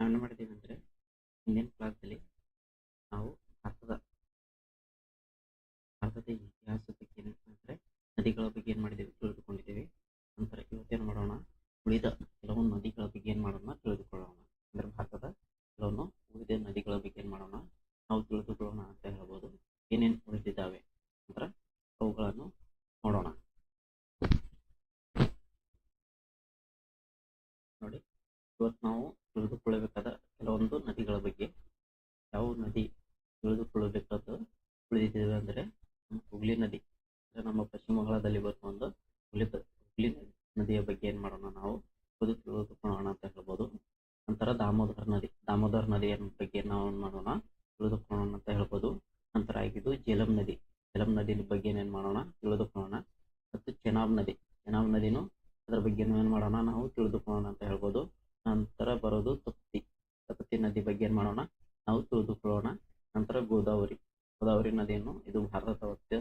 ನಾವೇನು ಮಾಡಿದ್ದೀವಿ ಅಂದರೆ ಹಿಂದಿನ ಕ್ಲಾಸಲ್ಲಿ ನಾವು ಭಾರತದ ಭಾರತದ ಇತಿಹಾಸದ ಬಗ್ಗೆ ಅಂದರೆ ನದಿಗಳ ಬಗ್ಗೆ ಏನು ಮಾಡಿದ್ದೀವಿ ತಿಳಿದುಕೊಂಡಿದ್ದೀವಿ. ನಂತರ ಇವತ್ತೇನು ಮಾಡೋಣ? ಉಳಿದ ಕೆಲವು ನದಿಗಳ ಬಗ್ಗೆ ಏನು ಮಾಡೋಣ ತಿಳಿದುಕೊಳ್ಳೋಣ. ಅಂದರೆ ಭಾರತದ ಕೆಲವೊಂದು ಉಳಿದ ನದಿಗಳ ಬಗ್ಗೆ ಏನು ಮಾಡೋಣ? ನಾವು ತಿಳಿದುಕೊಳ್ಳೋಣ ಅಂತ ಹೇಳ್ಬೋದು. ಏನೇನು ಉಳಿದಿದ್ದಾವೆ? ನಂತರ ಅವುಗಳನ್ನು ನೋಡೋಣ. ನೋಡಿ ಇವತ್ತು ನಾವು ತಿಳಿದುಕೊಳ್ಳಬೇಕಾದ ಕೆಲವೊಂದು ನದಿಗಳ ಬಗ್ಗೆ. ಯಾವ ನದಿ ತಿಳಿದುಕೊಳ್ಳಬೇಕಾದ ಉಳಿದಿದ್ದೇವೆ ಅಂದರೆ ಹುಗ್ಲಿ ನದಿ. ನಮ್ಮ ಪಶ್ಚಿಮ ಬಂಗಾಳದಲ್ಲಿ ಬರುವ ಒಂದು ಹುಗ್ಲಿ ಹುಗ್ಲಿ ನದಿಯ ಬಗ್ಗೆ ಏನು ಮಾಡೋಣ ನಾವು? ತಿಳಿದು ತಿಳಿದುಕೊಳ್ಳೋಣ ಅಂತ ಹೇಳ್ಬೋದು. ನಂತರ ದಾಮೋದರ ನದಿ. ದಾಮೋದರ ನದಿಯ ಬಗ್ಗೆ ನಾವು ಏನು ಮಾಡೋಣ? ತಿಳಿದುಕೊಳ್ಳೋಣ ಅಂತ ಹೇಳ್ಬೋದು. ನಂತರ ಆಗಿದ್ದು ಜೇಲಂ ನದಿ. ಜೇಲಂ ನದಿ ಬಗ್ಗೆ ಏನು ಮಾಡೋಣ? ತಿಳಿದುಕೊಳ್ಳೋಣ. ಮತ್ತು ಚೆನಾಬ್ ನದಿ. ಚೆನಾಬ್ ನದಿನೂ ಅದರ ಬಗ್ಗೆ ಏನು ಮಾಡೋಣ? ನಾವು ತಿಳಿದುಕೊಳ್ಳೋಣ ಅಂತ ಹೇಳ್ಬೋದು ನಂತರ ಬರೋದು ತಪ್ತಿ ತಪ್ತಿ ನದಿ ಬಗ್ಗೆ ಏನು ಮಾಡೋಣ? ನಾವು ತಿಳಿದುಕೊಳ್ಳೋಣ ನಂತರ ಗೋದಾವರಿ ಗೋದಾವರಿ ನದಿಯನ್ನು ಇದು ಭಾರತದ ವಸ್ತು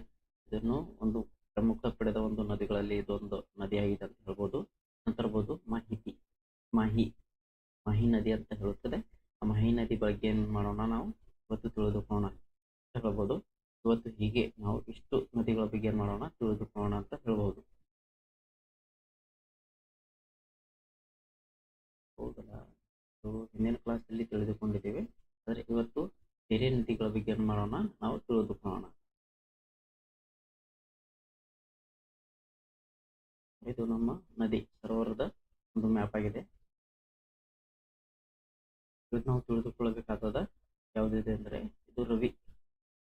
ಇದನ್ನು ಒಂದು ಪ್ರಮುಖ ಪಡೆದ ಒಂದು ನದಿಗಳಲ್ಲಿ ಇದೊಂದು ನದಿಯಾಗಿದೆ ಅಂತ ಹೇಳ್ಬೋದು ನಂತರ ಬರ್ಬೋದು ಮಾಹಿತಿ ಮಾಹಿ ಮಾಹಿ ನದಿ ಅಂತ ಹೇಳುತ್ತದೆ ಆ ಮಾಹಿ ನದಿ ಬಗ್ಗೆ ಏನು ಮಾಡೋಣ ನಾವು ಇವತ್ತು ತಿಳಿದುಕೊಳ್ಳೋಣ ಅಂತ ಹೇಳ್ಬೋದು ಇವತ್ತು ಹೀಗೆ ನಾವು ಇಷ್ಟು ನದಿಗಳ ಬಗ್ಗೆ ಏನು ಮಾಡೋಣ ತಿಳಿದುಕೊಳ್ಳೋಣ ಅಂತ ಹೇಳ್ಬೋದು ಹೌದಲ್ಲ ಸೊ ಹಿಂದಿನ ಕ್ಲಾಸಲ್ಲಿ ತಿಳಿದುಕೊಂಡಿದ್ದೇವೆ ಆದರೆ ಇವತ್ತು ಬೇರೆ ನದಿಗಳ ಬಗ್ಗೆ ಏನು ಮಾಡೋಣ? ನಾವು ತಿಳಿದುಕೊಳ್ಳೋಣ. ಇದು ನಮ್ಮ ನದಿ, ಸರೋವರದ ಒಂದು ಮ್ಯಾಪ್ ಆಗಿದೆ. ಇವತ್ತು ನಾವು ತಿಳಿದುಕೊಳ್ಳಬೇಕಾದ ಯಾವುದಿದೆ ಅಂದರೆ ಇದು ರವಿ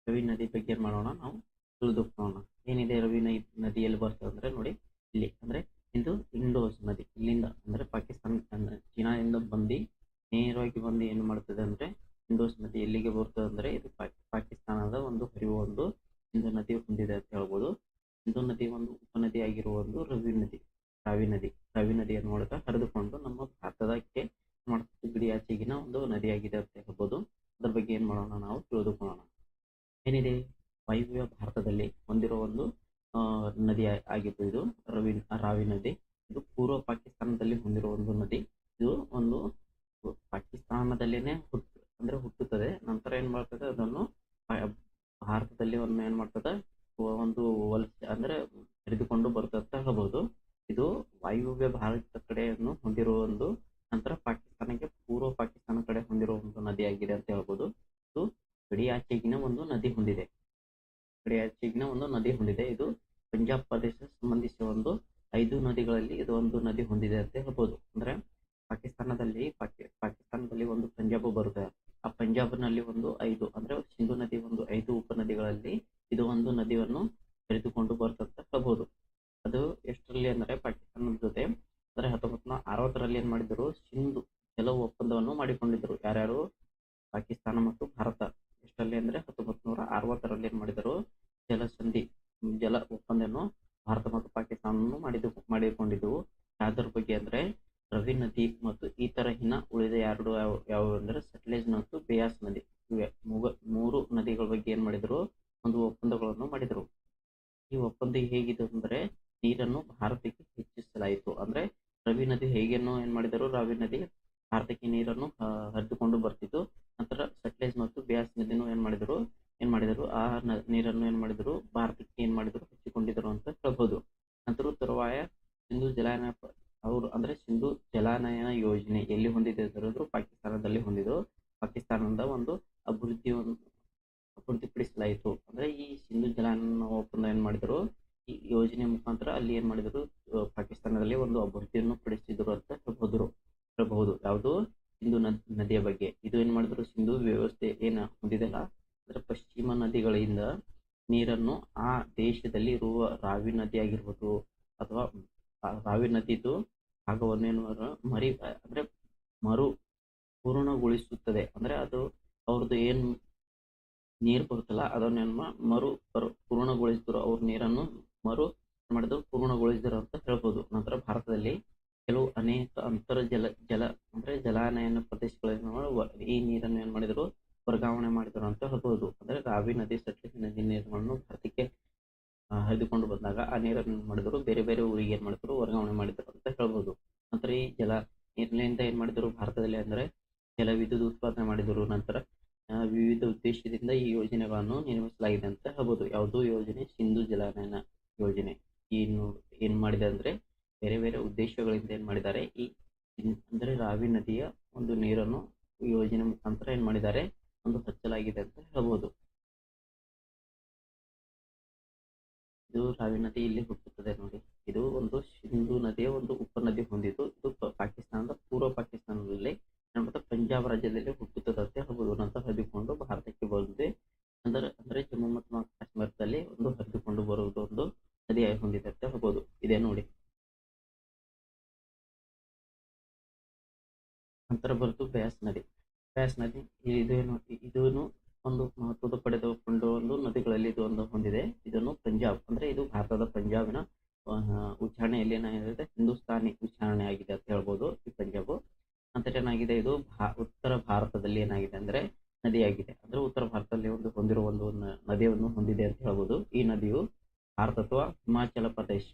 ರವಿ ನದಿ ಬಗ್ಗೆ ಏನು ಮಾಡೋಣ? ನಾವು ತಿಳಿದುಕೊಳ್ಳೋಣ. ಏನಿದೆ ರವಿ ನದಿ ನದಿಯಲ್ಲಿ ಬರ್ತದೆ ಅಂದರೆ ನೋಡಿ ಇಲ್ಲಿ, ಅಂದರೆ ಇದು ಇಂಡೋಸ್ ನದಿ ಇಲ್ಲಿಂದ, ಅಂದರೆ ಪಾಕಿಸ್ತಾನ ಚೀನಾದಿಂದ ಬಂದು ನೇರವಾಗಿ ಬಂದು ಏನು ಮಾಡ್ತದೆ ಅಂದರೆ ಇಂಡೋಸ್ ನದಿ ಎಲ್ಲಿಗೆ ಬರುತ್ತದೆ ಅಂದರೆ ಇದು ಪಾಕಿಸ್ತಾನದ ಒಂದು ಹರಿವು, ಒಂದು ಹಿಂದೂ ನದಿ ಹೊಂದಿದೆ ಅಂತ ಹೇಳ್ಬೋದು. ಇಂದು ನದಿ ಒಂದು ಉಪನದಿ ಆಗಿರುವ ಒಂದು ರವಿ ನದಿ, ರಾವಿ ನದಿ. ರಾವಿ ನದಿಯ ಮೂಲಕ ಹರಿದುಕೊಂಡು ನಮ್ಮ ಭಾರತದಕ್ಕೆ ಗಡಿಯಾಚೆಗಿನ ಒಂದು ನದಿಯಾಗಿದೆ ಅಂತ ಹೇಳ್ಬೋದು. ಅದ್ರ ಬಗ್ಗೆ ಏನು ಮಾಡೋಣ ನಾವು ತಿಳಿದುಕೊಳ್ಳೋಣ. ಏನಿದೆ? ವಾಯುವ್ಯ ಭಾರತದಲ್ಲಿ ಹೊಂದಿರುವ ಒಂದು ನದಿ ಆಗಿದ್ದು ಇದು ರವಿ, ರಾವಿ ನದಿ. ಇದು ಪೂರ್ವ ಪಾಕಿಸ್ತಾನದಲ್ಲಿ ಹೊಂದಿರುವ ಒಂದು ನದಿ. ಇದು ಒಂದು ಪಾಕಿಸ್ತಾನದಲ್ಲಿನೇ ಹುಟ್ಟು ಅಂದ್ರೆ ಹುಟ್ಟುತ್ತದೆ. ನಂತರ ಏನ್ ಮಾಡ್ತದೆ? ಅದನ್ನು ಭಾರತದಲ್ಲಿ ಒಂದು ಏನ್ ಮಾಡ್ತದೆ? ಒಂದು ವಲಸೆ ಅಂದ್ರೆ, ಹಿಡಿದುಕೊಂಡು ಬರ್ತದೆ ಅಂತ ಹೇಳ್ಬೋದು ಇದು ವಾಯುವ್ಯ ಭಾರತ ಕಡೆಯನ್ನು ಹೊಂದಿರುವ ಒಂದು ನಂತರ ಪಾಕಿಸ್ತಾನಕ್ಕೆ ಪೂರ್ವ ಪಾಕಿಸ್ತಾನ ಕಡೆ ಹೊಂದಿರುವ ಒಂದು ನದಿಯಾಗಿದೆ ಅಂತ ಹೇಳ್ಬೋದು ಇದು ಗಡಿಯಾಚೆಗಿನ ಒಂದು ನದಿ ಹೊಂದಿದೆ ಗಡಿಯಾಚೆಗಿನ ಒಂದು ನದಿ ಹೊಂದಿದೆ ಇದು ಪಂಜಾಬ್ ಪ್ರದೇಶ ಸಂಬಂಧಿಸಿದ ಒಂದು ಐದು ನದಿಗಳಲ್ಲಿ ಇದು ಒಂದು ನದಿ ಹೊಂದಿದೆ ಅಂತ ಹೇಳ್ಬೋದು ಅಂದ್ರೆ ಪಾಕಿಸ್ತಾನದಲ್ಲಿ ಪಾಕಿ ಪಾಕಿಸ್ತಾನದಲ್ಲಿ ಒಂದು ಪಂಜಾಬ್ ಬರುತ್ತೆ ಆ ಪಂಜಾಬ್ನಲ್ಲಿ ಒಂದು ಐದು ಅಂದ್ರೆ ಸಿಂಧು ನದಿ ಒಂದು ಐದು ಉಪನದಿಗಳಲ್ಲಿ ಇದು ಒಂದು ನದಿಯನ್ನು ಹರಿದುಕೊಂಡು ಬರ್ತಂತ ಹೇಳ್ಬೋದು ಅದು ಎಷ್ಟರಲ್ಲಿ ಅಂದ್ರೆ ಪಾಕಿಸ್ತಾನದ ಜೊತೆ ಅಂದ್ರೆ ಹತ್ತೊಂಬತ್ ನೂರ ಅರವತ್ತರಲ್ಲಿ ಏನ್ ಮಾಡಿದ್ರು? ಸಿಂಧು ಜಲ ಒಪ್ಪಂದವನ್ನು ಮಾಡಿಕೊಂಡಿದ್ರು ಯಾರ್ಯಾರು? ಪಾಕಿಸ್ತಾನ ಮತ್ತು ಭಾರತ. ಎಷ್ಟರಲ್ಲಿ ಅಂದ್ರೆ ಹತ್ತೊಂಬತ್ ನೂರ ಅರವತ್ತರಲ್ಲಿ ಏನ್ ಮಾಡಿದರು? ಜಲಸಂಧಿ ಜಲ ಒಪ್ಪಂದವನ್ನು ಭಾರತ ಮತ್ತು ಪಾಕಿಸ್ತಾನವನ್ನು ಮಾಡಿದ್ದು ಮಾಡಿಕೊಂಡಿದ್ದವು. ಯಾವ್ದ್ರ ಬಗ್ಗೆ ಅಂದ್ರೆ, ರವಿ ನದಿ ಮತ್ತು ಈ ತರ ಹಿನ ಉಳಿದ ಎರಡು ಯಾವ ಯಾವ ಅಂದ್ರೆ, ಸಟ್ಲೇಜ್ ಮತ್ತು ಬೇಯಾಸ್ ನದಿ. ಮೂರು ನದಿಗಳ ಬಗ್ಗೆ ಏನ್ ಮಾಡಿದ್ರು? ಒಂದು ಒಪ್ಪಂದಗಳನ್ನು ಮಾಡಿದರು. ಈ ಒಪ್ಪಂದ ಹೇಗಿದೆ ಅಂದ್ರೆ, ನೀರನ್ನು ಭಾರತಕ್ಕೆ ಹೆಚ್ಚಿಸಲಾಯಿತು. ಅಂದ್ರೆ ರವಿ ನದಿ ಹೇಗೇನೋ ಏನ್ ಮಾಡಿದರು ರಾವಿ ನದಿ ಭಾರತಕ್ಕೆ ನೀರನ್ನು ಹರಿದುಕೊಂಡು ಬರ್ತಿತ್ತು ನಂತರ ಸಟ್ಲೇಜ್ ಮತ್ತು ಬ್ಯಾಸ್ ನದಿನೂ ಏನ್ ಮಾಡಿದ್ರು ಏನ್ ಮಾಡಿದರು ಆ ನೀರನ್ನು ಏನ್ ಮಾಡಿದ್ರು ಭಾರತಕ್ಕೆ ಏನ್ ಮಾಡಿದ್ರು ಹಚ್ಚಿಕೊಂಡಿದ್ರು ಅಂತ ಹೇಳ್ಬೋದು ನಂತರ ತರುವಾಯ ಸಿಂಧು ಜಲಾನಯ ಅವರು ಅಂದ್ರೆ ಸಿಂಧು ಜಲಾನಯನ ಯೋಜನೆ ಎಲ್ಲಿ ಹೊಂದಿದೆ ಅಂತಂದ್ರು ಪಾಕಿಸ್ತಾನದಲ್ಲಿ ಹೊಂದಿದ್ರು ಪಾಕಿಸ್ತಾನದ ಒಂದು ಅಭಿವೃದ್ಧಿ ಅಭಿವೃದ್ಧಿಪಡಿಸಲಾಯಿತು ಅಂದ್ರೆ ಈ ಸಿಂಧು ಜಲಾನಯನ ಒಪ್ಪಂದ ಏನ್ ಮಾಡಿದ್ರು ಈ ಯೋಜನೆ ಮುಖಾಂತರ ಅಲ್ಲಿ ಏನ್ ಮಾಡಿದ್ರು ಪಾಕಿಸ್ತಾನದಲ್ಲಿ ಒಂದು ಅಭಿವೃದ್ಧಿಯನ್ನು ಪಡಿಸಿದ್ರು ಅಂತ ಹೇಳ್ಬೋದು ಹೇಳ್ಬಹುದು ಯಾವುದು ಸಿಂಧು ನದಿಯ ಬಗ್ಗೆ ಇದು ಏನ್ ಮಾಡಿದ್ರು ಸಿಂಧು ವ್ಯವಸ್ಥೆ ಏನ ಹೊಂದಿದೆಲ್ಲ ಅಂದ್ರೆ ಪಶ್ಚಿಮ ನದಿಗಳಿಂದ ನೀರನ್ನು ಆ ದೇಶದಲ್ಲಿ ಇರುವ ರಾವಿ ನದಿ ಆಗಿರ್ಬೋದು ಅಥವಾ ರಾವಿ ನದಿದು ಭಾಗವನ್ನು ಏನು ಮರಿ, ಅಂದ್ರೆ ಮರು ಪೂರ್ಣಗೊಳಿಸುತ್ತದೆ. ಅಂದ್ರೆ ಅದು ಅವ್ರದ್ದು ಏನ್ ನೀರು ಬರುತ್ತಲ್ಲ ಅದನ್ನ ಮರು ಪೂರ್ಣಗೊಳಿಸಿದ್ರು ಅವ್ರ ನೀರನ್ನು ಮರು ಮಾಡಿದ್ರು ಪೂರ್ಣಗೊಳಿಸಿದ್ರು ಅಂತ ಹೇಳ್ಬೋದು. ನಂತರ ಭಾರತದಲ್ಲಿ ಕೆಲವು ಅನೇಕ ಅಂತರ್ಜಲ ಜಲ ಜಲ, ಅಂದ್ರೆ ಜಲಾನಯನ ಪ್ರದೇಶಗಳನ್ನು ಈ ನೀರನ್ನು ಏನ್ ಮಾಡಿದ್ರು ವರ್ಗಾವಣೆ ಮಾಡಿದರು ಅಂತ ಹೇಳ್ಬೋದು. ಅಂದ್ರೆ ರಾವಿ ನದಿ ಸಟ್ಲೇಜ್ ನದಿ ನೀರನ್ನು ಭಾರತಕ್ಕೆ ಹರಿದುಕೊಂಡು ಬಂದಾಗ ಆ ನೀರನ್ನು ಮಾಡಿದ್ರು? ಬೇರೆ ಬೇರೆ ಊರಿಗೆ ಏನು ಮಾಡಿದ್ರು? ವರ್ಗಾವಣೆ ಮಾಡಿದರು ಅಂತ ಹೇಳ್ಬೋದು. ನಂತರ ಈ ಜಲ ನೀರಿನಿಂದ ಏನು ಮಾಡಿದ್ರು ಭಾರತದಲ್ಲಿ ಅಂದ್ರೆ ಜಲವಿದ್ಯುತ್ ಉತ್ಪಾದನೆ ಮಾಡಿದರು. ನಂತರ ವಿವಿಧ ಉದ್ದೇಶದಿಂದ ಈ ಯೋಜನೆಗಳನ್ನು ನಿರ್ಮಿಸಲಾಗಿದೆ ಅಂತ ಹೇಳ್ಬೋದು. ಯಾವುದೋ ಯೋಜನೆ? ಸಿಂಧು ಜಲಾನಯನ ಯೋಜನೆ. ಏನು ಏನ್ ಮಾಡಿದೆ ಅಂದ್ರೆ ಬೇರೆ ಬೇರೆ ಉದ್ದೇಶಗಳಿಂದ ಏನು ಮಾಡಿದ್ದಾರೆ? ಈ, ಅಂದರೆ ರಾವಿ ನದಿಯ ಒಂದು ನೀರನ್ನು ಯೋಜನೆ ಮುಖಾಂತರ ಏನು ಮಾಡಿದ್ದಾರೆ? ಒಂದು ಹಚ್ಚಲಾಗಿದೆ ಅಂತ ಹೇಳಬಹುದು ಇದು ರಾವಿ ನದಿ ಇಲ್ಲಿ ಹುಟ್ಟುತ್ತದೆ ನೋಡಿ. ಇದು ಒಂದು ಸಿಂಧು ನದಿಯ ಒಂದು ಉಪನದಿ ಹೊಂದಿದ್ದು, ಇದು ಪಾಕಿಸ್ತಾನದ ಪೂರ್ವ ಪಾಕಿಸ್ತಾನದಲ್ಲಿ ಪಂಜಾಬ್ ರಾಜ್ಯದಲ್ಲಿ ಹುಟ್ಟುತ್ತದೆ ಅಂತ ಹೇಳ್ಬೋದು. ನಂತರ ಹರಿದುಕೊಂಡು ಭಾರತಕ್ಕೆ ಬರುತ್ತದೆ ಅಂದ್ರೆ ಅಂದ್ರೆ ಜಮ್ಮು ಮತ್ತು ಕಾಶ್ಮೀರದಲ್ಲಿ ಒಂದು ಹರಿದುಕೊಂಡು ಬರುವುದು ಒಂದು ನದಿಯಾಗಿ ಹೊಂದಿದೆ ಅಂತ ಹೇಳ್ಬೋದು. ಇದೆ ನೋಡಿ. ನಂತರ ಬರುತ್ತು ಬ್ಯಾಸ್ ನದಿ. ಬ್ಯಾಸ್ ನದಿ ಇದು ಇದನ್ನು ಒಂದು ಮಹತ್ವದ ಪಡೆದುಕೊಂಡು ಒಂದು ನದಿಗಳಲ್ಲಿ ಇದು ಒಂದು ಹೊಂದಿದೆ ಇದನ್ನು ಪಂಜಾಬ್ ಅಂದ್ರೆ ಇದು ಭಾರತದ ಪಂಜಾಬಿನ ಆ, ಉಚ್ಚಾರಣೆಯಲ್ಲಿ ಏನಾಗಿದೆ ಹಿಂದೂಸ್ತಾನಿ ಉಚ್ಚಾರಣೆ ಆಗಿದೆ ಅಂತ ಹೇಳ್ಬೋದು ಈ ಪಂಜಾಬ್ ನಂತರ ಏನಾಗಿದೆ? ಇದು ಉತ್ತರ ಭಾರತದಲ್ಲಿ ಏನಾಗಿದೆ ಅಂದ್ರೆ ನದಿಯಾಗಿದೆ. ಅಂದ್ರೆ ಉತ್ತರ ಭಾರತದಲ್ಲಿ ಒಂದು ಹೊಂದಿರುವ ಒಂದು ನದಿಯನ್ನು ಹೊಂದಿದೆ ಅಂತ ಹೇಳ್ಬೋದು. ಈ ನದಿಯು ಭಾರತ ಅಥವಾ ಹಿಮಾಚಲ ಪ್ರದೇಶ,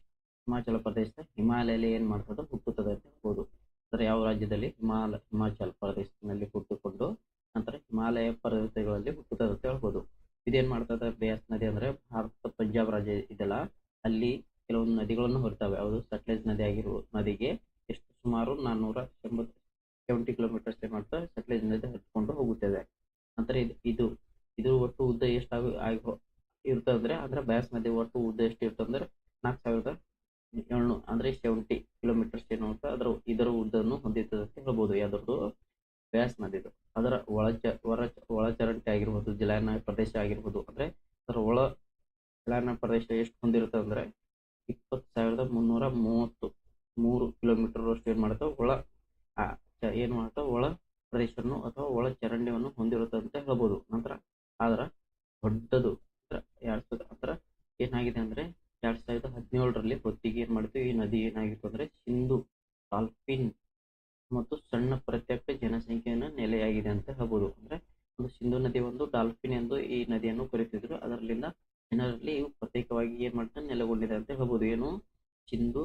ಹಿಮಾಚಲ ಪ್ರದೇಶದ ಹಿಮಾಲಯಲ್ಲಿ ಏನ್ ಮಾಡ್ತದೆ? ಹುಟ್ಟುತ್ತದೆ ಅಂತ ಹೇಳ್ಬೋದು. ಅಂದ್ರೆ ಯಾವ ರಾಜ್ಯದಲ್ಲಿ? ಹಿಮಾಲ, ಹಿಮಾಚಲ ಪ್ರದೇಶದಲ್ಲಿ ಹುಟ್ಟುಕೊಂಡು ನಂತರ ಹಿಮಾಲಯ ಪರ್ವತಗಳಲ್ಲಿ ಹುಟ್ಟುತ್ತದೆ ಅಂತ ಹೇಳ್ಬೋದು. ಇದೇನ್ ಮಾಡ್ತದೆ? ಬೇಸ್ ನದಿ ಅಂದ್ರೆ ಭಾರತ ಪಂಜಾಬ್ ರಾಜ್ಯ ಇದೆಲ್ಲ. ಅಲ್ಲಿ ಕೆಲವೊಂದು ನದಿಗಳನ್ನು ಹೊರತವೆ. ಅದು ಸಟ್ಲೇಜ್ ನದಿ ಆಗಿರುವ ನದಿಗೆ ಎಷ್ಟು ಸುಮಾರು ನಾನ್ನೂರ ಎಂಬತ್ತು ಸೆವೆಂಟಿ ಕಿಲೋಮೀಟರ್ಸ್ ಏನ್ ಮಾಡ್ತದೆ ಸಟ್ಲೇಜ್ ನದಿ ಹತ್ಕೊಂಡು ಹೋಗುತ್ತದೆ ನಂತರ ಇದು ಇದು ಒಟ್ಟು ಉದ್ದ ಎಷ್ಟು ಆಗಿ ಇರ್ತಂದ್ರೆ ಇರ್ತದೆ ಅಂದ್ರೆ ಅದರ ಬ್ಯಾಸ್ ನದಿ ಒಟ್ಟು ಉದ್ದ ಎಷ್ಟು ಇರ್ತದೆ ಅಂದ್ರೆ ನಾಲ್ಕು ಸಾವಿರದ ಏಳ್ನೂ ಅಂದ್ರೆ ಸೆವೆಂಟಿ ಕಿಲೋಮೀಟರ್ಸ್ ಏನು ಅಂತ ಅದರ ಇದರ ಉದ್ದವನ್ನು ಹೊಂದಿರ್ತದೆ ಅಂತ ಹೇಳ್ಬೋದು. ಯಾವ್ದ್ರದ್ದು ಬ್ಯಾಸ್ ನದಿದು ಅದರ ಒಳಚ ಹೊರ ಒಳಚರಂಟಿ ಆಗಿರ್ಬೋದು ಜಲಾನ ಪ್ರದೇಶ ಆಗಿರ್ಬೋದು, ಅಂದ್ರೆ ಅದರ ಒಳ ಜಲಾನ ಪ್ರದೇಶ ಎಷ್ಟು ಹೊಂದಿರುತ್ತೆ ಅಂದ್ರೆ ಇಪ್ಪತ್ತು ಸಾವಿರದ ಮುನ್ನೂರ ಮೂವತ್ತು, ಮೂರು ಕಿಲೋಮೀಟರ್ ಅಷ್ಟು ಏನ್ ಮಾಡುತ್ತೆ ಒಳ ಏನ್ ಮಾಡುತ್ತೆ ಒಳ ಪ್ರದೇಶವನ್ನು ಅಥವಾ ಒಳ ಚರಂಡಿಯನ್ನು ಹೊಂದಿರುತ್ತದೆ ಅಂತ ಹೇಳ್ಬೋದು. ನಂತರ ಅದರ ದೊಡ್ಡದು ಎರಡ್ ಸಾವಿರದ ಏನಾಗಿದೆ ಅಂದ್ರೆ ಎರಡ್ ಸಾವಿರದ ಹದಿನೇಳರಲ್ಲಿ ಹೊತ್ತಿಗೆ ಏನ್ ಮಾಡಿತು ಈ ನದಿ ಏನಾಗಿತ್ತು ಅಂದ್ರೆ ಸಿಂಧು ಡಾಲ್ಫಿನ್ ಮತ್ತು ಸಣ್ಣ ಪ್ರತ್ಯಕ್ಷ ಜನಸಂಖ್ಯೆಯನ್ನು ನೆಲೆಯಾಗಿದೆ ಅಂತ ಹೇಳ್ಬೋದು. ಅಂದ್ರೆ ಒಂದು ಸಿಂಧು ನದಿ ಒಂದು, ಡಾಲ್ಫಿನ್ ಎಂದು ಈ ನದಿಯನ್ನು ಕರೀತಿದ್ರು ಅದರಲ್ಲಿಂದ ಜನರಲ್ಲಿ ಇವು ಪ್ರತ್ಯೇಕವಾಗಿ ಏನ್ ಮಾಡ್ತಾರೆ ನೆಲೆಗೊಂಡಿದೆ ಅಂತ ಹೇಳ್ಬೋದು. ಏನು ಸಿಂಧು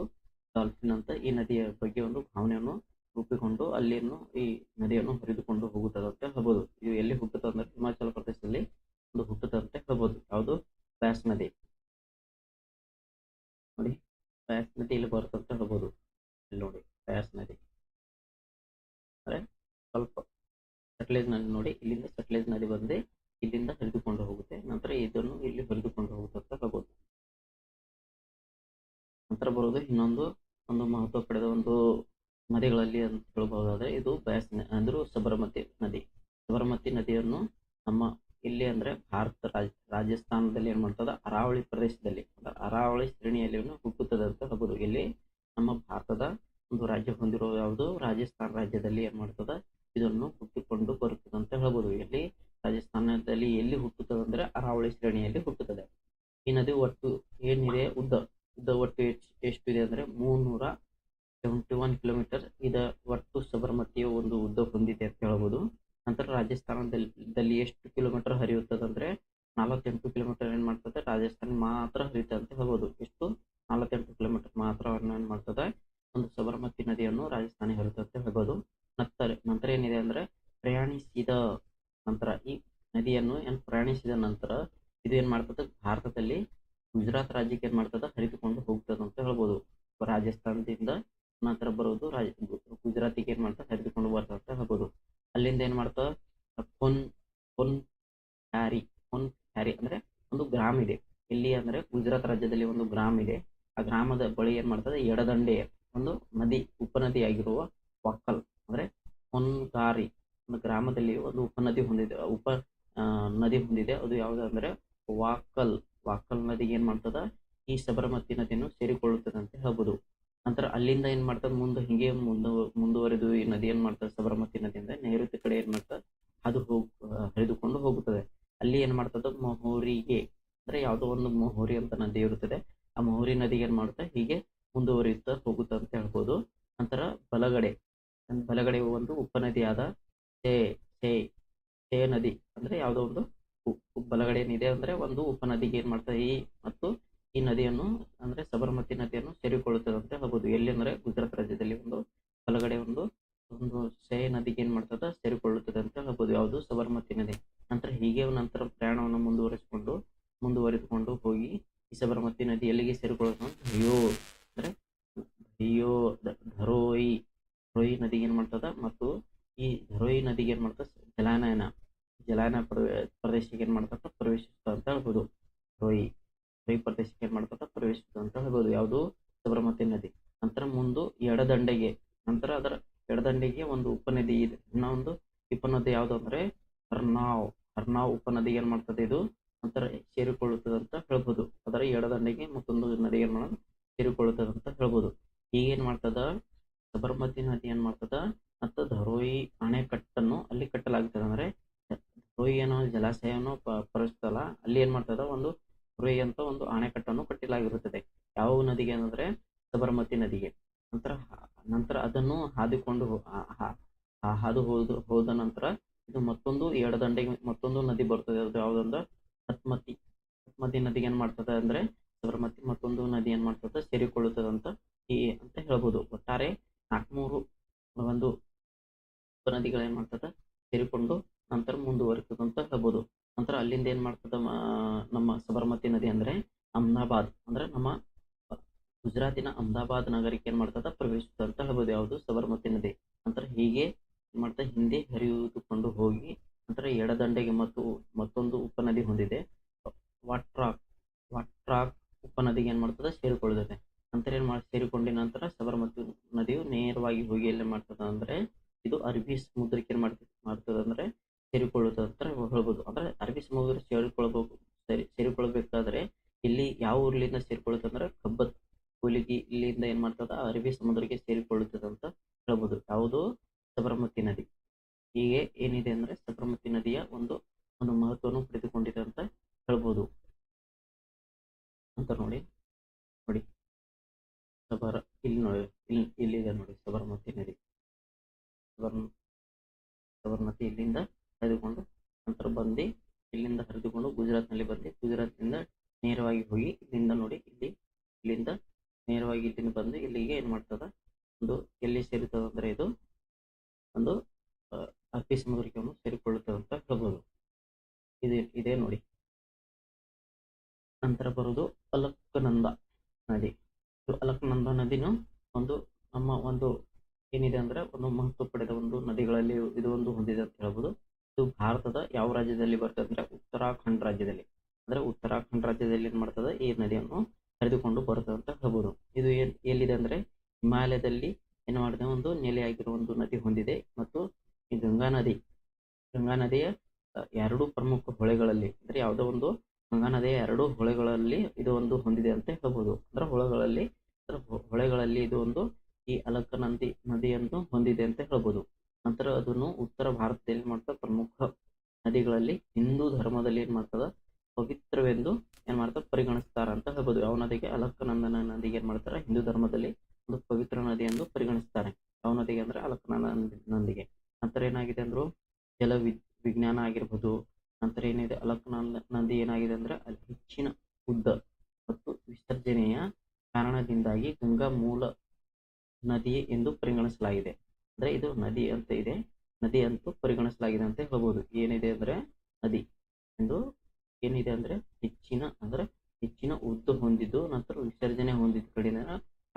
ಡಾಲ್ಫಿನ್ ಅಂತ ಈ ನದಿಯ ಬಗ್ಗೆ ಒಂದು ಭಾವನೆಯನ್ನು ರೂಪಿಕೊಂಡು ಅಲ್ಲಿಯನ್ನು ಈ ನದಿಯನ್ನು ಹರಿದುಕೊಂಡು ಹೋಗುತ್ತದೆ ಅಂತ ಹೇಳ್ಬೋದು ಇದು ಎಲ್ಲಿ ಹುಟ್ಟುತ್ತದೆ ಅಂದ್ರೆ ಹಿಮಾಚಲ ಪ್ರದೇಶದಲ್ಲಿ ಒಂದು ಹುಟ್ಟುತ್ತದೆ ಅಂತ ಹೇಳ್ಬೋದು ಯಾವುದು ಬ್ಯಾಸ್ ನದಿ ನೋಡಿ ಬ್ಯಾಸ್ ನದಿ ಇಲ್ಲಿ ಬರುತ್ತೆ ಅಂತ ಹೇಳ್ಬೋದು. ಇಲ್ಲಿ ನೋಡಿ ಬ್ಯಾಸ್ ನದಿ ಅಂದ್ರೆ ಸ್ವಲ್ಪ ಸಟ್ಲೇಜ್ ನದಿ ನೋಡಿ, ಇಲ್ಲಿಂದ ಸಟ್ಲೇಜ್ ನದಿ ಬಂದು ಇಲ್ಲಿಂದ ಹರಿದುಕೊಂಡು ಹೋಗುತ್ತೆ. ನಂತರ ಇದನ್ನು ಇಲ್ಲಿ ಹರಿದುಕೊಂಡು ಹೋಗುತ್ತೆ ಅಂತ ಹೇಳ್ಬೋದು. ನಂತರ ಬರೋದು ಇನ್ನೊಂದು, ಒಂದು ಮಹತ್ವ ಪಡೆದ ಒಂದು ನದಿಗಳಲ್ಲಿ ಅಂತ ಹೇಳ್ಬಹುದಾದ್ರೆ ಇದು ಬ್ಯಾಸ್ ಅಂದ್ರು ಸಬರಮತಿ ನದಿ. ಸಬರಮತಿ ನದಿಯನ್ನು ನಮ್ಮ ಇಲ್ಲಿ ಅಂದ್ರೆ ಭಾರತ ರಾಜ್, ರಾಜಸ್ಥಾನದಲ್ಲಿ ಏನ್ ಮಾಡ್ತದ ಅರಾವಳಿ ಪ್ರದೇಶದಲ್ಲಿ. ಅರಾವಳಿ ಶ್ರೇಣಿಯಲ್ಲಿ ಹುಟ್ಟುತ್ತದೆ ಅಂತ ಹೇಳ್ಬೋದು. ಇಲ್ಲಿ ನಮ್ಮ ಭಾರತದ ಒಂದು ರಾಜ್ಯ ಹೊಂದಿರೋ ಯಾವುದು? ರಾಜಸ್ಥಾನ ರಾಜ್ಯದಲ್ಲಿ ಏನ್ ಮಾಡ್ತದ ಇದನ್ನು ಹುಟ್ಟಿಕೊಂಡು ಬರುತ್ತದೆ ಅಂತ ಹೇಳ್ಬೋದು. ಇಲ್ಲಿ ರಾಜಸ್ಥಾನದಲ್ಲಿ ಎಲ್ಲಿ ಹುಟ್ಟುತ್ತದೆ ಅಂದ್ರೆ ಅರಾವಳಿ ಶ್ರೇಣಿಯಲ್ಲಿ ಹುಟ್ಟುತ್ತದೆ ಈ ನದಿ ಒಟ್ಟು ಏನಿದೆ ಉದ್ದ ಉದ್ದ ಒಟ್ಟು ಎಷ್ಟ್- ಎಷ್ಟಿದೆ ಅಂದ್ರೆ ಮೂನ್ನೂರ ಸೆವೆಂಟಿ ಒನ್ ಕಿಲೋಮೀಟರ್ ಇದ ಒಟ್ಟು ಸಬರಮತಿಯ ಒಂದು ಉದ್ದ ಹೊಂದಿದೆ ಅಂತ ಹೇಳ್ಬೋದು ನಂತರ ರಾಜಸ್ಥಾನದಲ್ಲಿ ದಲ್ಲಿ ಎಷ್ಟು ಕಿಲೋಮೀಟರ್ ಹರಿಯುತ್ತದೆ ಅಂದ್ರೆ ನಲವತ್ತೆಂಟು ಕಿಲೋಮೀಟರ್ ಏನ್ ಮಾಡ್ತದೆ ರಾಜಸ್ಥಾನ ಮಾತ್ರ ಹರಿಯುತ್ತೆ ಅಂತ ಹೇಳ್ಬೋದು ಎಷ್ಟು ನಲವತ್ತೆಂಟು ಕಿಲೋಮೀಟರ್ ಮಾತ್ರ ಏನ್ ಮಾಡ್ತದೆ ಒಂದು ಸಬರಮತಿ ನದಿಯನ್ನು ರಾಜಸ್ಥಾನ ಹರಿಯುತ್ತೆ ಅಂತ ಹೇಳ್ಬೋದು ನಂತರ ನಂತರ ಏನಿದೆ ಅಂದ್ರೆ ನಂತರ, ಈ ನದಿಯನ್ನು ಪ್ರಯಾಣಿಸಿದ ನಂತರ ಇದು ಏನ್ ಮಾಡ್ತದೆ? ಭಾರತದಲ್ಲಿ ಗುಜರಾತ್ ರಾಜ್ಯಕ್ಕೆ ಏನ್ ಮಾಡ್ತದೆ? ಹರಿದುಕೊಂಡು ಹೋಗ್ತದ ಅಂತ ಹೇಳ್ಬೋದು. ರಾಜಸ್ಥಾನದಿಂದ ನಂತರ ಬರೋದು ರಾಜ, ಗುಜರಾತಿಗೆ ಏನ್ ಮಾಡ್ತದೆ? ಹರಿದುಕೊಂಡು ಬರ್ತದೆ ಅಂತ ಹೇಳ್ಬೋದು. ಅಲ್ಲಿಂದ ಏನ್ ಮಾಡ್ತದ? ಪೊನ್ ಪೊನ್ ಹ್ಯಾರಿ ಪೊನ್ ಹ್ಯಾರಿ ಅಂದ್ರೆ ಒಂದು ಗ್ರಾಮ ಇದೆ. ಇಲ್ಲಿ ಅಂದ್ರೆ ಗುಜರಾತ್ ರಾಜ್ಯದಲ್ಲಿ ಒಂದು ಗ್ರಾಮ ಇದೆ. ಆ ಗ್ರಾಮದ ಬಳಿ ಏನ್ ಮಾಡ್ತದೆ? ಎಡದಂಡೆ, ಒಂದು ನದಿ ಉಪನದಿ ಆಗಿರುವ ವಕ್ಕಲ್ ಅಂದ್ರೆ ಹೊನ್ಗಾರಿ ಒಂದು ಗ್ರಾಮದಲ್ಲಿ ಒಂದು ಉಪನದಿ ಹೊಂದಿದೆ. ಉಪ ನದಿ ಹೊಂದಿದೆ. ಅದು ಯಾವುದು ಅಂದ್ರೆ ವಾಕಲ್. ವಾಕಲ್ ನದಿಗೆ ಏನ್ ಮಾಡ್ತದ? ಈ ಸಬರಮತಿ ನದಿಯನ್ನು ಸೇರಿಕೊಳ್ಳುತ್ತದೆ ಅಂತ ಹೇಳ್ಬೋದು. ನಂತರ ಅಲ್ಲಿಂದ ಏನ್ ಮಾಡ್ತದ? ಮುಂದೆ ಹಿಂಗೆ ಮುಂದು, ಮುಂದುವರೆದು ಈ ನದಿ ಏನ್ ಮಾಡ್ತದೆ? ಸಬರಮತಿ ನದಿಯಿಂದ ನೈಋತ್ಯ ಕಡೆ ಏನ್ ಮಾಡ್ತದೆ? ಅದು ಹೋಗ್, ಹರಿದುಕೊಂಡು ಹೋಗುತ್ತದೆ. ಅಲ್ಲಿ ಏನ್ ಮಾಡ್ತದ? ಮೊಹೋರಿಗೆ, ಅಂದ್ರೆ ಯಾವುದೋ ಒಂದು ಮೊಹೋರಿ ಅಂತ ನದಿ ಇರುತ್ತದೆ. ಆ ಮಹೋರಿ ನದಿಗೆ ಏನ್ ಮಾಡುತ್ತೆ ಹೀಗೆ ಮುಂದುವರಿಯುತ್ತಾ ಹೋಗುತ್ತ ಅಂತ ಹೇಳ್ಬೋದು. ನಂತರ ಬಲಗಡೆ. ಬಲಗಡೆ ಒಂದು ಉಪನದಿಯಾದ ಚೇ ಸೇ ನದಿ ಅಂದ್ರೆ ಯಾವುದೋ ಒಂದು ಬಲಗಡೆ ಏನಿದೆ ಅಂದ್ರೆ ಒಂದು ಉಪನದಿಗೆ ಏನ್ ಮಾಡ್ತದೆ ಈ ಮತ್ತು ಈ ನದಿಯನ್ನು ಅಂದ್ರೆ ಸಬರಮತಿ ನದಿಯನ್ನು ಸೇರಿಕೊಳ್ಳುತ್ತದೆ ಅಂತ ಹೇಳ್ಬೋದು. ಎಲ್ಲಿ ಅಂದ್ರೆ ಗುಜರಾತ್ ರಾಜ್ಯದಲ್ಲಿ ಒಂದು ಬಲಗಡೆ ಒಂದು ಒಂದು ಸೇ ನದಿಗೆ ಏನ್ ಮಾಡ್ತದೆ ಸೇರಿಕೊಳ್ಳುತ್ತದೆ ಅಂತ ಹೇಳ್ಬೋದು. ಯಾವುದು? ಸಬರಮತಿ ನದಿ. ನಂತರ ಹೀಗೆ ನಂತರ ಪ್ರಯಾಣವನ್ನು ಮುಂದುವರಿಸಿಕೊಂಡು, ಮುಂದುವರಿದುಕೊಂಡು ಹೋಗಿ ಈ ಸಬರಮತಿ ನದಿ ಎಲ್ಲಿಗೆ ಸೇರಿಕೊಳ್ಳುತ್ತೆ ಅಂತ ಅಯ್ಯೋ, ಅಂದ್ರೆ ಅಯ್ಯೋ ಧರೋಯಿ ರೋಯಿ ನದಿಗೆ ಏನ್ ಮಾಡ್ತದ ಮತ್ತು ಈ ಧರೋಯಿ ನದಿಗೆ ಏನ್ ಮಾಡ್ತದ? ಜಲಾನಯನ ಜಲಾನಯನ ಪ್ರದೇ- ಪ್ರದೇಶಕ್ಕೆ ಏನು ಮಾಡ್ತದ? ಪ್ರವೇಶಿಸ್ತು ಅಂತ ಹೇಳ್ಬೋದು. ಧರೋಯಿ ಧರೋಯಿ ಪ್ರದೇಶಕ್ಕೆ ಏನ್ ಮಾಡ್ತದ? ಪ್ರವೇಶಿಸ್ತು ಅಂತ ಹೇಳ್ಬೋದು. ಯಾವುದು? ಸಬರಮತಿ ನದಿ. ನಂತರ ಮುಂದೆ ಎಡದಂಡೆಗೆ, ನಂತರ ಅದರ ಎಡದಂಡೆಗೆ ಒಂದು ಉಪನದಿ ಇದೆ. ಇನ್ನೊಂದು ಉಪನದಿ ಯಾವುದು ಅಂದ್ರೆ? ಹರ್ನಾವ್ ಹರ್ನಾವ್ ಉಪನದಿ ಏನ್ ಮಾಡ್ತದೆ ಇದು? ನಂತರ ಸೇರಿಕೊಳ್ಳುತ್ತದೆ ಅಂತ ಹೇಳ್ಬೋದು. ಅದರ ಎಡದಂಡೆಗೆ ಮತ್ತೊಂದು ನದಿ ಏನ್ ಮಾಡೋದು ಸೇರಿಕೊಳ್ಳುತ್ತದೆ ಅಂತ ಹೇಳ್ಬೋದು. ಈಗ ಏನ್ ಮಾಡ್ತದ? ಸಬರಮತಿ ನದಿ ಏನ್ ಮಾಡ್ತದ? ಮತ್ತು ಧರೋಯಿ ಅಣೆಕಟ್ಟನ್ನು ಅಲ್ಲಿ ಕಟ್ಟಲಾಗುತ್ತದೆ ಅಂದ್ರೆ ಧರೋಯಿ ಏನೋ ಜಲಾಶಯವನ್ನು ಪರಿಸ್ತಲ್ಲ ಅಲ್ಲಿ ಏನ್ ಮಾಡ್ತದ, ಒಂದು ಧರೋಯಿ ಅಂತ ಒಂದು ಅಣೆಕಟ್ಟನ್ನು ಕಟ್ಟಲಾಗಿರುತ್ತದೆ. ಯಾವ ನದಿಗೆ ಅಂದ್ರೆ ಸಬರಮತಿ ನದಿಗೆ. ನಂತರ ನಂತರ ಅದನ್ನು ಹಾದಿಕೊಂಡು ಹಾದು ಹೋದ ಹೋದ ನಂತರ ಇದು ಮತ್ತೊಂದು ಎಡದಂಡೆಗೆ ಮತ್ತೊಂದು ನದಿ ಬರ್ತದೆ. ಅದು ಯಾವುದಂದ್ರೆ ಸತ್ಮತಿ. ಸತ್ಮತಿ ನದಿಗೆ ಏನ್ ಮಾಡ್ತದೆ ಅಂದ್ರೆ ಸಬರಮತಿ ಮತ್ತೊಂದು ನದಿ ಏನ್ ಮಾಡ್ತದೆ, ಸೇರಿಕೊಳ್ಳುತ್ತದೆ ಅಂತ ಈ, ಅಂತ ಹೇಳ್ಬೋದು. ಒಟ್ಟಾರೆ ನಾಲ್ಕುನೂರು ಒಂದು ಉಪನದಿಗಳು ಏನ್ ಮಾಡ್ತದ? ಸೇರಿಕೊಂಡು ನಂತರ ಮುಂದುವರಿತದೆ ಅಂತ ಹೇಳ್ಬೋದು. ನಂತರ ಅಲ್ಲಿಂದ ಏನ್ ಮಾಡ್ತದ ನಮ್ಮ ಸಬರಮತಿ ನದಿ ಅಂದ್ರೆ ಅಹಮದಾಬಾದ್. ಅಂದ್ರೆ ನಮ್ಮ ಗುಜರಾತಿನ ಅಹಮದಾಬಾದ್ ನಗರಕ್ಕೆ ಏನ್ ಮಾಡ್ತದ? ಪ್ರವೇಶಿಸ್ತದೆ ಅಂತ ಹೇಳ್ಬೋದು. ಯಾವುದು? ಸಬರಮತಿ ನದಿ. ನಂತರ ಹೀಗೆ ಏನ್ ಮಾಡ್ತಾ ಹಿಂದೆ ಹರಿಯುವುದುಕೊಂಡು ಹೋಗಿ ನಂತರ ಎಡದಂಡೆಗೆ ಮತ್ತು ಮತ್ತೊಂದು ಉಪನದಿ ಹೊಂದಿದೆ ವಾಟ್ರಾಕ್ ವಾಟ್ರಾಕ್ ಉಪನದಿಗೆ ಏನ್ ಮಾಡ್ತದೆ ಸೇರಿಕೊಳ್ಳುತ್ತದೆ ನಂತರ ಏನ್ ಮಾಡಿ ಸೇರಿಕೊಂಡ ನಂತರ ಸಬರಮತಿ ನದಿಯು ನೇರವಾಗಿ ಹೋಗಿ ಎಲ್ಲಿ ಮಾಡ್ತದೆ ಅಂದ್ರೆ ಇದು ಅರಬ್ಬಿ ಸಮುದ್ರಕ್ಕೆ ಏನ್ ಮಾಡ್ತದೆ ಮಾಡ್ತದೆ ಅಂದ್ರೆ ಸೇರಿಕೊಳ್ಳುತ್ತದೆ ಅಂತ ಹೇಳ್ಬೋದು. ಅಂದ್ರೆ ಅರಬ್ಬಿ ಸಮುದ್ರ ಸೇರಿಕೊಳ್ಳಬಹುದು ಸೇರಿ, ಸೇರಿಕೊಳ್ಬೇಕಾದ್ರೆ ಇಲ್ಲಿ ಯಾವ ಊರ್ಲಿಂದ ಸೇರಿಕೊಳ್ಳುತ್ತೆ ಅಂದ್ರೆ ಕಬ್ಬತ್ ಕೂಲಿಗಿ ಇಲ್ಲಿಂದ ಏನ್ ಮಾಡ್ತದ ಅರಬ್ಬಿ ಸಮುದ್ರಕ್ಕೆ ಸೇರಿಕೊಳ್ಳುತ್ತದೆ ಅಂತ ಹೇಳ್ಬೋದು. ಯಾವುದು? ಸಬರಮತಿ ನದಿ. ಹೀಗೆ ಏನಿದೆ ಅಂದ್ರೆ ಸಬರಮತಿ ನದಿಯ ಒಂದು ಒಂದು ಮಹತ್ವವನ್ನು ಪಡೆದುಕೊಂಡಿದೆ ಅಂತ ಹೇಳ್ಬೋದು. ಅಂತ ನೋಡಿ ನೋಡಿ. ಸಬರ, ಇಲ್ಲಿ ನೋಡಿ, ಇಲ್ಲಿ, ಇಲ್ಲಿದೆ ನೋಡಿ ಸಬರಮತಿ ನದಿ. ಸಬರ್ ಇಲ್ಲಿಂದ ಹರಿದುಕೊಂಡು ನಂತರ ಬಂದು ಇಲ್ಲಿಂದ ಹರಿದುಕೊಂಡು ಗುಜರಾತ್ನಲ್ಲಿ ಬಂದು ಗುಜರಾತ್ನಿಂದ ನೇರವಾಗಿ ಹೋಗಿ ಇಲ್ಲಿಂದ ನೋಡಿ ಇಲ್ಲಿ ಇಲ್ಲಿಂದ ನೇರವಾಗಿ ಇಲ್ಲಿಂದ ಬಂದು ಇಲ್ಲಿಗೆ ಏನ್ ಮಾಡ್ತದ? ಒಂದು ಎಲ್ಲಿ ಸೇರುತ್ತದೆ ಅಂದ್ರೆ ಇದು ಒಂದು ಅರ್ಪಿ ಸಮುದ್ರಕ್ಕೆ ಸೇರಿಕೊಳ್ಳುತ್ತದೆ ಅಂತ ಹೇಳ್ಬೋದು. ಇದು ಇದೆ ನೋಡಿ. ನಂತರ ಬರುವುದು ಅಲಕ್ಕನಂದ ನದಿ. ಅಲಕ್ನಂದ ನದಿನು ಒಂದು ನಮ್ಮ ಒಂದು ಏನಿದೆ ಅಂದ್ರೆ ಒಂದು ಮಹತ್ವ ಪಡೆದ ಒಂದು ನದಿಗಳಲ್ಲಿ ಇದು ಒಂದು ಹೊಂದಿದೆ ಅಂತ ಹೇಳ್ಬೋದು. ಇದು ಭಾರತದ ಯಾವ ರಾಜ್ಯದಲ್ಲಿ ಬರ್ತದೆ ಅಂದ್ರೆ ಉತ್ತರಾಖಂಡ್ ರಾಜ್ಯದಲ್ಲಿ. ಅಂದ್ರೆ ಉತ್ತರಾಖಂಡ್ ರಾಜ್ಯದಲ್ಲಿ ಏನ್ ಮಾಡ್ತದೆ? ಈ ನದಿಯನ್ನು ಹರಿದುಕೊಂಡು ಬರ್ತದೆ ಅಂತ ಹೇಳ್ಬೋದು. ಇದು ಏನ್, ಎಲ್ಲಿದೆ ಅಂದ್ರೆ ಹಿಮಾಲಯದಲ್ಲಿ ಏನ್ ಮಾಡಿದೆ? ಒಂದು ನೆಲೆಯಾಗಿರುವ ಒಂದು ನದಿ ಹೊಂದಿದೆ ಮತ್ತು ಈ ಗಂಗಾ ನದಿ, ಗಂಗಾ ನದಿಯ ಎರಡು ಪ್ರಮುಖ ಹೊಳೆಗಳಲ್ಲಿ, ಅಂದ್ರೆ ಯಾವುದೋ ಒಂದು ಗಂಗಾ ನದಿಯ ಎರಡು ಹೊಳೆಗಳಲ್ಲಿ ಇದು ಒಂದು ಹೊಂದಿದೆ ಅಂತ ಹೇಳ್ಬೋದು. ಅಂದ್ರೆ ಹೊಳೆಗಳಲ್ಲಿ ಹೊಳೆಗಳಲ್ಲಿ ಇದು ಒಂದು ಈ ಅಲಕ ನದಿ ನದಿಯನ್ನು ಹೊಂದಿದೆ ಅಂತ ಹೇಳ್ಬೋದು. ನಂತರ ಅದನ್ನು ಉತ್ತರ ಭಾರತದಲ್ಲಿ ಮಾಡ್ತಾ ಪ್ರಮುಖ ನದಿಗಳಲ್ಲಿ ಹಿಂದೂ ಧರ್ಮದಲ್ಲಿ ಏನ್ ಮಾಡ್ತದ? ಪವಿತ್ರವೆಂದು ಏನ್ ಮಾಡ್ತಾರೆ ಪರಿಗಣಿಸ್ತಾರ ಅಂತ ಹೇಳ್ಬೋದು. ಯಾವ ನದಿಗೆ? ಅಲಕ್ಕನಂದನ ನದಿಗೆ ಏನ್ ಮಾಡ್ತಾರೆ? ಹಿಂದೂ ಧರ್ಮದಲ್ಲಿ ಒಂದು ಪವಿತ್ರ ನದಿ ಎಂದು ಪರಿಗಣಿಸ್ತಾರೆ. ಯಾವ ನದಿಗೆ ಅಂದ್ರೆ ಅಲಕ್ಕನಂದ ನದಿಗೆ. ನಂತರ ಏನಾಗಿದೆ ಅಂದ್ರು? ಜಲ ವಿಜ್ಞಾನ ಆಗಿರ್ಬೋದು. ನಂತರ ಏನಿದೆ? ಅಲಕ್ಕನಂದ ನದಿ ಏನಾಗಿದೆ ಅಂದ್ರೆ ಅಲ್ಲಿ ಹೆಚ್ಚಿನ ಉದ್ದ ಮತ್ತು ವಿಸರ್ಜನೆಯ ಕಾರಣದಿಂದಾಗಿ ಗಂಗಾ ಮೂಲ ನದಿ ಎಂದು ಪರಿಗಣಿಸಲಾಗಿದೆ. ಅಂದ್ರೆ ಇದು ನದಿ ಅಂತ ಇದೆ. ನದಿ ಅಂತೂ ಪರಿಗಣಿಸಲಾಗಿದೆ ಅಂತ ಹೇಳ್ಬೋದು. ಏನಿದೆ ಅಂದ್ರೆ ನದಿ ಎಂದು ಏನಿದೆ ಅಂದ್ರೆ ಹೆಚ್ಚಿನ ಅಂದ್ರೆ ಹೆಚ್ಚಿನ ಉದ್ದ ಹೊಂದಿದ್ದು, ನಂತರ ವಿಸರ್ಜನೆ ಹೊಂದಿದ ಕಡಿನ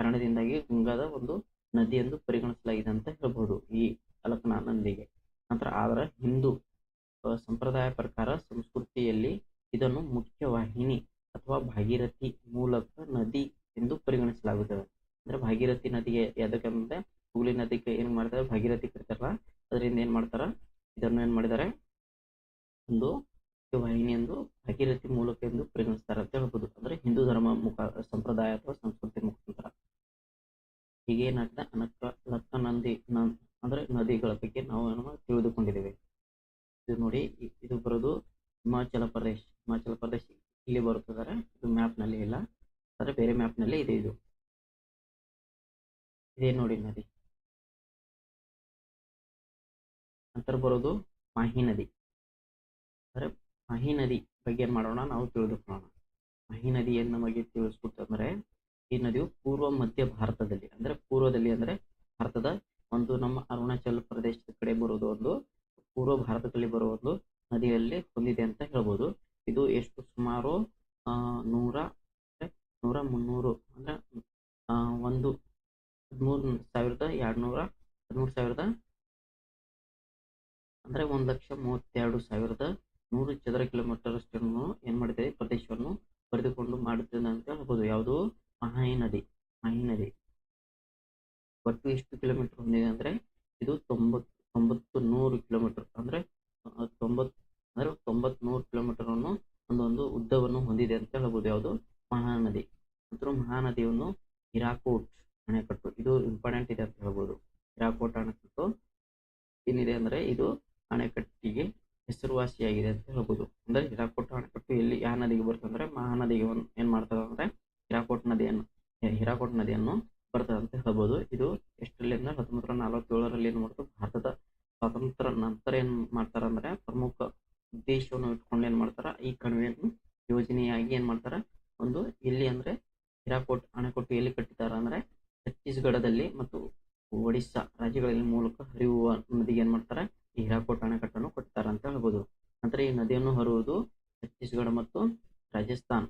ಕಾರಣದಿಂದಾಗಿ ಗಂಗಾದ ಒಂದು ನದಿ ಎಂದು ಪರಿಗಣಿಸಲಾಗಿದೆ ಅಂತ ಹೇಳ್ಬೋದು ಈ ಅಲಕನ ನದಿಗೆ ನಂತರ ಆದರೆ ಹಿಂದೂ ಸಂಪ್ರದಾಯ ಪ್ರಕಾರ ಸಂಸ್ಕೃತಿಯಲ್ಲಿ ಇದನ್ನು ಮುಖ್ಯ ವಾಹಿನಿ ಅಥವಾ ಭಾಗೀರಥಿ ಮೂಲಕ ನದಿ ಎಂದು ಪರಿಗಣಿಸಲಾಗುತ್ತದೆ. ಅಂದ್ರೆ ಭಾಗೀರಥಿ ನದಿಗೆ ಯಾವ್ದಕ್ಕಂದ್ರೆ ಹುಗ್ಲಿ ನದಿಗೆ ಏನ್ ಮಾಡ್ತಾರೆ, ಭಾಗೀರಥಿ ಕರಿತಾರಲ್ಲ ಅದರಿಂದ ಏನ್ ಮಾಡ್ತಾರ, ಇದನ್ನು ಏನ್ ಮಾಡಿದ್ದಾರೆ ಒಂದು ವಾಹಿನಿ ಎಂದು ಭಾಗೀರಥಿ ಮೂಲಕ ಎಂದು ಪರಿಗಣಿಸ್ತಾರೆ ಅಂತ ಹೇಳ್ಬೋದು. ಅಂದ್ರೆ ಹಿಂದೂ ಧರ್ಮ ಮುಖ, ಸಂಪ್ರದಾಯ ಅಥವಾ ಸಂಸ್ಕೃತಿ ಮುಖಾಂತರ. ಹೀಗೆ ಏನಾಗ್ತದೆ ಈ ನದಿಯು ಪೂರ್ವ ಮಧ್ಯ ಭಾರತದಲ್ಲಿ, ಅಂದ್ರೆ ಪೂರ್ವದಲ್ಲಿ ಅಂದ್ರೆ ಭಾರತದ ಒಂದು ನಮ್ಮ ಅರುಣಾಚಲ ಪ್ರದೇಶದ ಕಡೆ ಬರೋದು ಒಂದು, ಪೂರ್ವ ಭಾರತದಲ್ಲಿ ಬರುವ ಒಂದು ನದಿಯಲ್ಲಿ ಹೊಂದಿದೆ ಅಂತ ಹೇಳ್ಬೋದು. ಇದು ಎಷ್ಟು ಸುಮಾರು ನೂರ ನೂರ ಮುನ್ನೂರು, ಅಂದ್ರೆ ಒಂದು ಹದಿಮೂರ್ ಸಾವಿರದ ಎರಡ್ನೂರ ಹದಿಮೂರು ಸಾವಿರದ, ಅಂದ್ರೆ ಒಂದ್ ಲಕ್ಷ ಮೂವತ್ತೆರಡು ಸಾವಿರದ ನೂರು ಚದರ ಕಿಲೋಮೀಟರ್ ಅಷ್ಟನ್ನು ಏನ್ ಮಾಡಿದೆ ಪ್ರದೇಶವನ್ನು ಪಡೆದುಕೊಂಡು ಮಾಡುತ್ತದೆ ಅಂತ ಹೇಳ್ಬೋದು. ಯಾವುದು? ಮಹಾಯಿ ನದಿ ಮಹಿ ನದಿ ಒಟ್ಟು ಎಷ್ಟು ಕಿಲೋಮೀಟರ್ ಹೊಂದಿದೆ ಅಂದರೆ, ಇದು ತೊಂಬತ್ತು ತೊಂಬತ್ತು ನೂರು ಕಿಲೋಮೀಟರ್. ಅಂದರೆ ತೊಂಬತ್ತು ಅಂದರೆ ತೊಂಬತ್ತು ನೂರು ಕಿಲೋಮೀಟರನ್ನು ಒಂದೊಂದು ಉದ್ದವನ್ನು ಹೊಂದಿದೆ ಅಂತ ಹೇಳ್ಬೋದು. ಯಾವುದು? ಮಹಾನದಿ. ನಂತರ ಮಹಾನದಿಯನ್ನು ಹಿರಾಕೋಟ್ ಅಣೆಕಟ್ಟು. ಇದು ಇಂಪಾರ್ಟೆಂಟ್ ಇದೆ ಅಂತ ಹೇಳ್ಬೋದು. ಹಿರಾಕೋಟ್ ಅಣೆಕಟ್ಟು ಏನಿದೆ ಅಂದರೆ, ಇದು ಅಣೆಕಟ್ಟಿಗೆ ಹೆಸರುವಾಸಿಯಾಗಿದೆ ಅಂತ ಹೇಳ್ಬೋದು. ಅಂದರೆ ಹಿರಾಕೋಟ್ ಅಣೆಕಟ್ಟು ಎಲ್ಲಿ ಯಾವ ನದಿಗೆ ಬರ್ತದೆ ಅಂದರೆ ಮಹಾನದಿಗೆ ಒಂದು ಏನು ಮಾಡ್ತದೆ ಅಂದರೆ ಹಿರಾಕೋಟ್ ನದಿಯನ್ನು ಹಿರಾಕೋಟ್ ನದಿಯನ್ನು ಬರ್ತದೆ ಅಂತ ಹೇಳ್ಬೋದು. ಇದು ಎಷ್ಟರಲ್ಲಿ ಅಂದ್ರೆ ಹತ್ತೊಂಬತ್ತರ ನಲವತ್ತೇಳರಲ್ಲಿ ಏನು ಮಾಡ್ತು, ಭಾರತದ ಸ್ವಾತಂತ್ರ್ಯ ನಂತರ ಏನು ಮಾಡ್ತಾರೆ ಅಂದ್ರೆ, ಪ್ರಮುಖ ಉದ್ದೇಶವನ್ನು ಇಟ್ಕೊಂಡು ಏನು ಮಾಡ್ತಾರೆ, ಈ ಕಣಿವೆಯನ್ನು ಯೋಜನೆಯಾಗಿ ಏನು ಮಾಡ್ತಾರೆ, ಒಂದು ಇಲ್ಲಿ ಅಂದ್ರೆ ಹಿರಾಕೋಟ್ ಅಣೆಕಟ್ಟು ಎಲ್ಲಿ ಕಟ್ಟಿದ್ದಾರೆ ಅಂದ್ರೆ, ಛತ್ತೀಸ್ಗಢದಲ್ಲಿ ಮತ್ತು ಒಡಿಶಾ ರಾಜ್ಯಗಳಲ್ಲಿ ಮೂಲಕ ಹರಿಯುವ ನದಿಗೆ ಏನು ಮಾಡ್ತಾರೆ, ಈ ಹಿರಾಕೋಟ್ ಅಣೆಕಟ್ಟನ್ನು ಕಟ್ತಾರೆ ಅಂತ ಹೇಳ್ಬೋದು. ನಂತರ ಈ ನದಿಯನ್ನು ಹರಿಯುವುದು ಛತ್ತೀಸ್ಗಢ ಮತ್ತು ರಾಜಸ್ಥಾನ್,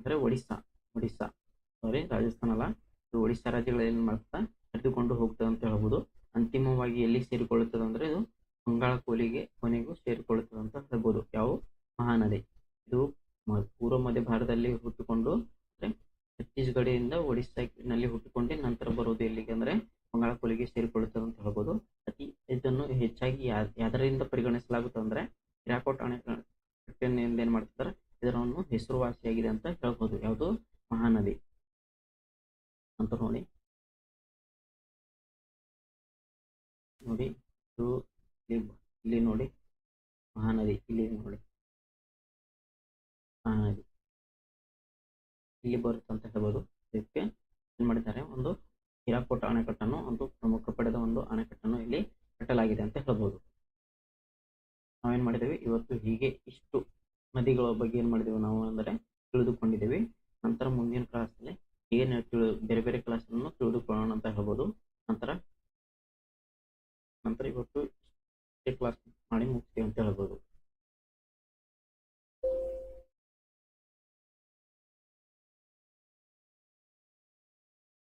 ಅಂದ್ರೆ ಒಡಿಸ್ಸಾ. ಒಡಿಸ್ಸಾ. ಸಾರಿ ರಾಜಸ್ಥಾನ ಅಲ್ಲ. ಇದು ಒಡಿಸ್ಸಾ ರಾಜ್ಯಗಳಲ್ಲಿ ಏನು ಮಾಡ್ತಾ ಹರಿದುಕೊಂಡು ಹೋಗ್ತದೆ ಅಂತ ಹೇಳ್ಬೋದು. ಅಂತಿಮವಾಗಿ ಎಲ್ಲಿ ಸೇರಿಕೊಳ್ಳುತ್ತದೆ ಅಂದ್ರೆ ಇದು ಬಂಗಾಳ ಕೋಲಿಗೆ ಕೊನೆಗೂ ಸೇರಿಕೊಳ್ಳುತ್ತದೆ ಅಂತ ಹೇಳ್ಬೋದು. ಯಾವ? ಮಹಾನದಿ. ಇದು ಪೂರ್ವ ಮಧ್ಯ ಭಾರತದಲ್ಲಿ ಹುಟ್ಟಿಕೊಂಡು ಅಂದ್ರೆ ಛತ್ತೀಸ್ಗಢದಿಂದ ಒಡಿಸ್ಸಾನಲ್ಲಿ ಹುಟ್ಟಿಕೊಂಡು ನಂತರ ಬರುವುದು ಎಲ್ಲಿಗೆ ಅಂದ್ರೆ ಬಂಗಾಳ ಕೋಲಿಗೆ ಸೇರಿಕೊಳ್ಳುತ್ತದೆ ಅಂತ ಹೇಳ್ಬೋದು. ಅತಿ ಇದನ್ನು ಹೆಚ್ಚಾಗಿ ಯಾದರಿಂದ ಪರಿಗಣಿಸಲಾಗುತ್ತದೆ ಅಂದ್ರೆ ಹಿರಾಕೋಟ್ ಅಣೆಕಟ್ಟಿನಿಂದ ಏನ್ ಮಾಡ್ತಾರೆ ಇದರನ್ನು ಹೆಸರುವಾಸಿಯಾಗಿದೆ ಅಂತ ಹೇಳ್ಬೋದು. ಯಾವುದು? ಮಹಾನದಿ ಅಂತ ನೋಡಿ. ನೋಡಿ, ಇದು ಇಲ್ಲಿ ನೋಡಿ. ಮಹಾನದಿ, ಇಲ್ಲಿ ನೋಡಿ. ಮಹಾನದಿ. ಇಲ್ಲಿ ಬರುತ್ತೆ ಅಂತ ಹೇಳ್ಬೋದು. ಇದಕ್ಕೆ ಏನು ಮಾಡಿದ್ದಾರೆ? ಒಂದು ಹಿರಾಕೋಟ ಅಣೆಕಟ್ಟನ್ನು, ಒಂದು ಪ್ರಮುಖ ಪಡೆದ ಒಂದು ಅಣೆಕಟ್ಟನ್ನು ಇಲ್ಲಿ ಕಟ್ಟಲಾಗಿದೆ ಅಂತ ಹೇಳ್ಬೋದು. ನಾವೇನು ಮಾಡಿದ್ದೇವೆ ಇವತ್ತು ಹೀಗೆ ಇಷ್ಟು ನದಿಗಳ ಬಗ್ಗೆ ಏನು ಮಾಡಿದ್ದೇವೆ ನಾವು ಅಂದರೆ ತಿಳಿದುಕೊಂಡಿದ್ದೇವೆ ನಂತರ ಮುಂದಿನ ಕ್ಲಾಸಲ್ಲಿ ಏನು ತಿಳಿ, ಬೇರೆ ಬೇರೆ ಕ್ಲಾಸನ್ನು ತಿಳಿದುಕೊಳ್ಳೋಣ ಅಂತ ಹೇಳ್ಬೋದು. ನಂತರ ನಂತರ ಇವತ್ತು ಕ್ಲಾಸ್ ಮಾಡಿ ಮುಗಿಸ್ತೀವಿ ಅಂತ ಹೇಳ್ಬೋದು.